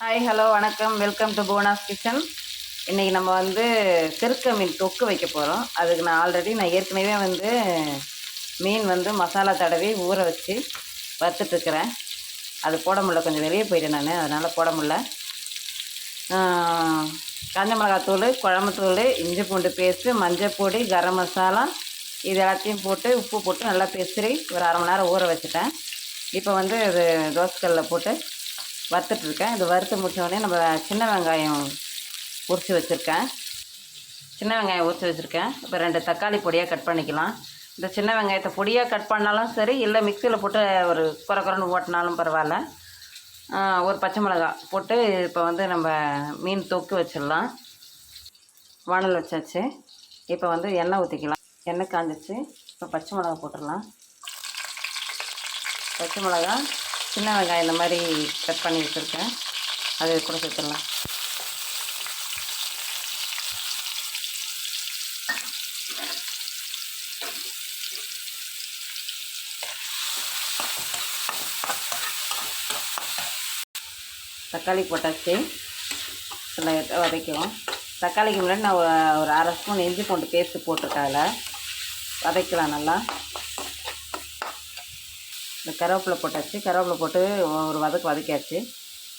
Hi hello வணக்கம். Welcome to போனாஸ் kitchen இன்றைக்கி நம்ம வந்து திருக்க மீன் தொக்கு வைக்க போகிறோம் அதுக்கு நான் ஆல்ரெடி நான் ஏற்கனவே வந்து மீன் வந்து மசாலா தடவி ஊற வச்சு வறுத்துட்ருக்குறேன் அது போட முடியல. கொஞ்சம் வெளியே போயிட்டேன் நான். அதனால் போட முடியல. ஆஹ், காஞ்ச மிளகாத்தூள் குழம்புத்தூள் இஞ்சி பூண்டு பேஸ்ட்டு மஞ்சள் பொடி கரம் மசாலா இது எல்லாத்தையும் போட்டு உப்பு போட்டு நல்லா பெசரி ஒரு அரை மணி நேரம் ஊற வச்சுட்டேன். இப்போ வந்து இது தோசைக்கல்லில் போட்டு வறுத்துட்ருக்கேன். இது வறுத்து முடிச்ச உடனே நம்ம சின்ன வெங்காயம் உரித்து வச்சுருக்கேன். சின்ன வெங்காயம் உரித்து வச்சுருக்கேன். இப்போ ரெண்டு தக்காளி பொடியாக கட் பண்ணிக்கலாம். இந்த சின்ன வெங்காயத்தை பொடியாக கட் பண்ணாலும் சரி இல்லை மிக்சியில் போட்டு ஒரு குறை குறைன்னு ஓட்டினாலும் பரவாயில்ல. ஒரு பச்சை மிளகா போட்டு இப்போ வந்து நம்ம மீன் தொக்கு வச்சிடலாம். வானல் வச்சாச்சு. இப்போ வந்து எண்ணெய் ஊற்றிக்கலாம் எண்ணெய் காஞ்சிச்சு. இப்போ பச்சை மிளகா போட்டுடலாம். பச்சை மிளகா சின்ன வெங்காயம் இந்த மாதிரி கட் பண்ணி வச்சுருக்கேன். அது கூட சேர்த்துடலாம். தக்காளி போட்டாச்சு. லைட்டாக வதக்கிவோம் தக்காளிக்கு முன்னாடி நான் ஒரு- ஒரு அரை ஸ்பூன் இஞ்சி பூண்டு பேஸ்ட்டு போட்டிருக்கேன் அதில். வதக்கலாம் நல்லா. இந்த கருவேப்பிலை போட்டாச்சு. கருவேப்பிலை போட்டு ஒரு வதக்கு வதக்கியாச்சு.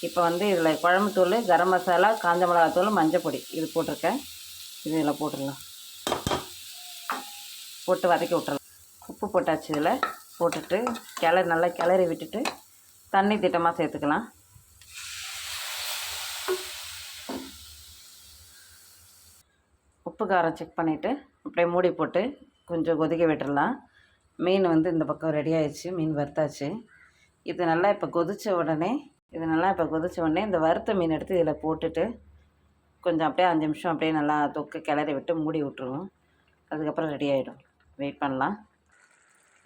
இப்போ வந்து இதில் குழம்புத்தூள் கரம் மசாலா காஞ்ச மிளகாத்தூள் மஞ்சள் பொடி இது போட்டிருக்கேன். இது இதில் போட்டுடலாம். போட்டு வதக்கி விட்டுறலாம். உப்பு போட்டாச்சு இதில். போட்டுட்டு கிளறி நல்லா கிளறி விட்டுட்டு தண்ணி திட்டமாக சேர்த்துக்கலாம். உப்பு காரம் செக் பண்ணிவிட்டு அப்படியே மூடி போட்டு கொஞ்சம் கொதிக்க விட்டுடலாம். மீன் வந்து இந்த பக்கம் ரெடி ஆயிடுச்சு. மீன் வறுத்தாச்சு. இது நல்லா இப்போ கொதித்த உடனே இது நல்லா இப்போ கொதித்த உடனே இந்த வறுத்த மீன் எடுத்து இதில் போட்டுட்டு கொஞ்சம் அப்படியே அஞ்சு நிமிஷம் அப்படியே நல்லா தொக்கு கிளறி விட்டு மூடி விட்ருவோம் அதுக்கப்புறம் ரெடி ஆகிடும் வெயிட் பண்ணலாம்.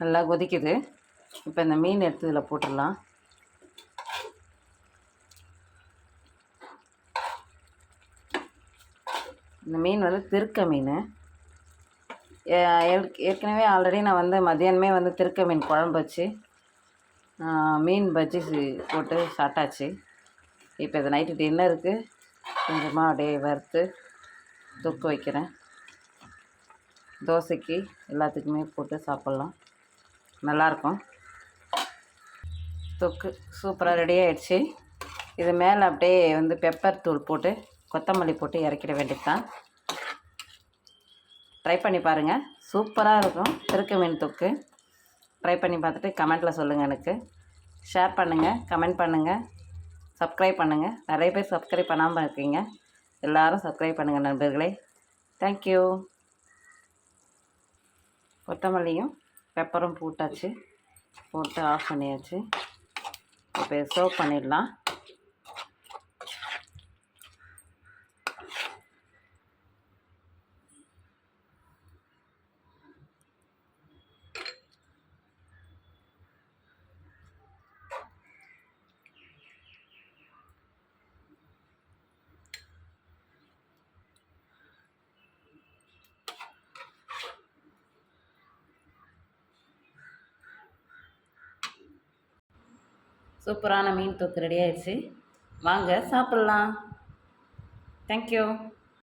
நல்லா கொதிக்குது. இப்போ இந்த மீன் எடுத்து இதில் போட்டுடலாம். இந்த மீன் வந்து திருக்க மீன். ஏற்கனவே ஆல்ரெடி நான் வந்து மதியானமே வந்து திருக்க மீன் குழம்பு வச்சு மீன் பஜ்ஜி போட்டு சாப்பிட்டாச்சு. இப்போ இது நைட்டு டின்னருக்கு கொஞ்சமாக அப்படியே வறுத்து தொக்கு வைக்கிறேன். தோசைக்கு எல்லாத்துக்குமே போட்டு சாப்பிட்லாம். நல்லாயிருக்கும். தொக்கு சூப்பராக ரெடி ஆகிடுச்சு இது மேலே அப்படியே வந்து பெப்பர் தூள் போட்டு கொத்தமல்லி போட்டு இறக்கிட வேண்டியது தான் ட்ரை பண்ணி பாருங்கள் சூப்பராக இருக்கும். திருக்க மீன் தொக்கு. ட்ரை பண்ணி பார்த்துட்டு கமெண்ட்டில் சொல்லுங்கள் எனக்கு. ஷேர் பண்ணுங்கள் கமெண்ட் பண்ணுங்கள் சப்ஸ்கிரைப் பண்ணுங்கள் நிறைய பேர் சப்ஸ்கிரைப் பண்ணாமல் இருக்கீங்க. எல்லோரும் சப்ஸ்கிரைப் பண்ணுங்கள் நண்பர்களே. தேங்க்யூ கொத்தமல்லியும் பெப்பரும் போட்டாச்சு. போட்டு ஆஃப் பண்ணியாச்சு. இப்போ சர்வ் பண்ணிடலாம். சூப்பரான மீன் தொக்கு ரெடி ஆயிடுச்சு. வாங்க சாப்பிட்லாம். தேங்க்யூ